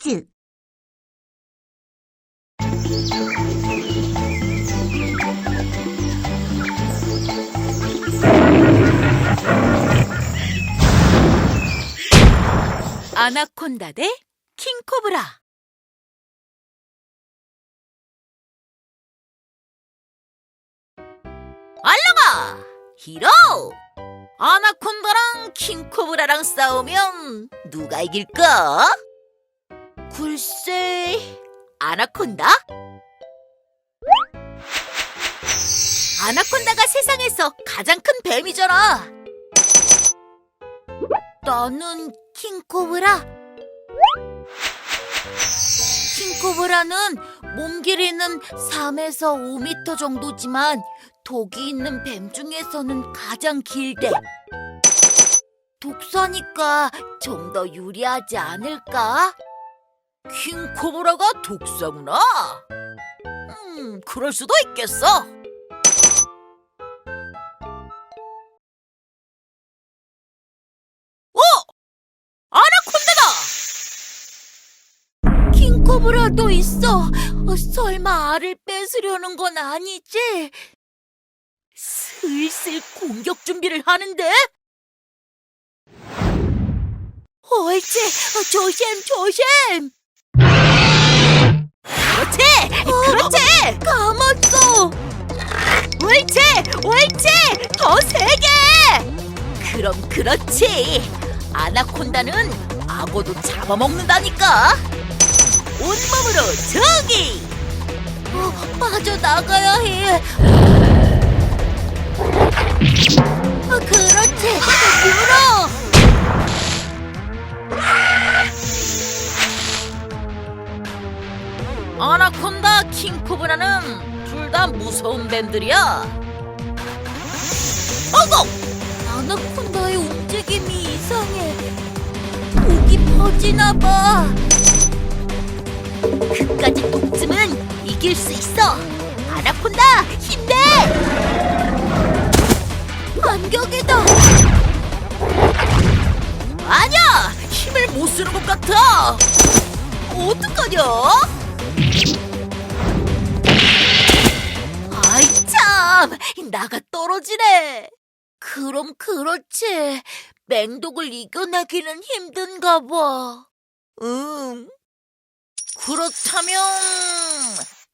퀴즈! 아나콘다 대 킹코브라. 알라가 히로 아나콘다랑 킹코브라랑 싸우면 누가 이길까? 글쎄 아나콘다? 아나콘다가 세상에서 가장 큰 뱀이잖아. 나는 킹코브라. 킹코브라는 몸 길이는 3에서 5m 정도지만 독이 있는 뱀 중에서는 가장 길대. 독사니까 좀 더 유리하지 않을까? 킹코브라가 독사구나. 음, 그럴 수도 있겠어. 어! 아나콘다다! 킹코브라도 있어. 어, 설마 알을 뺏으려는 건 아니지? 슬슬 공격 준비를 하는데? 옳지, 어, 조심, 조심! 그렇지! 감았어! 옳지, 옳지! 더 세게! 그럼 그렇지! 아나콘다는 악어도 잡아먹는다니까! 온몸으로 저기! 어, 빠져나가야 해! 아나콘다 킹코브라는 둘 다 무서운 뱀들이야. 어고! 아나콘다의 움직임이 이상해. 독이 퍼지나 봐. 그까지 독쯤은 이길 수 있어. 아나콘다 힘내! 반격이다. 아니야, 힘을 못 쓰는 것 같아. 어떡하냐? 나가 떨어지네. 그럼 그렇지. 맹독을 이겨내기는 힘든가 봐. 응. 그렇다면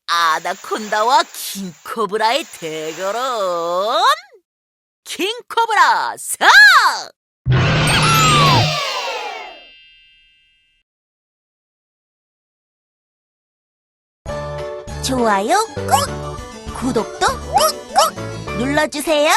아나콘다와 킹코브라의 대결은 킹코브라 사! 좋아요 꾹! 구독도 꾹 꾹! 눌러주세요.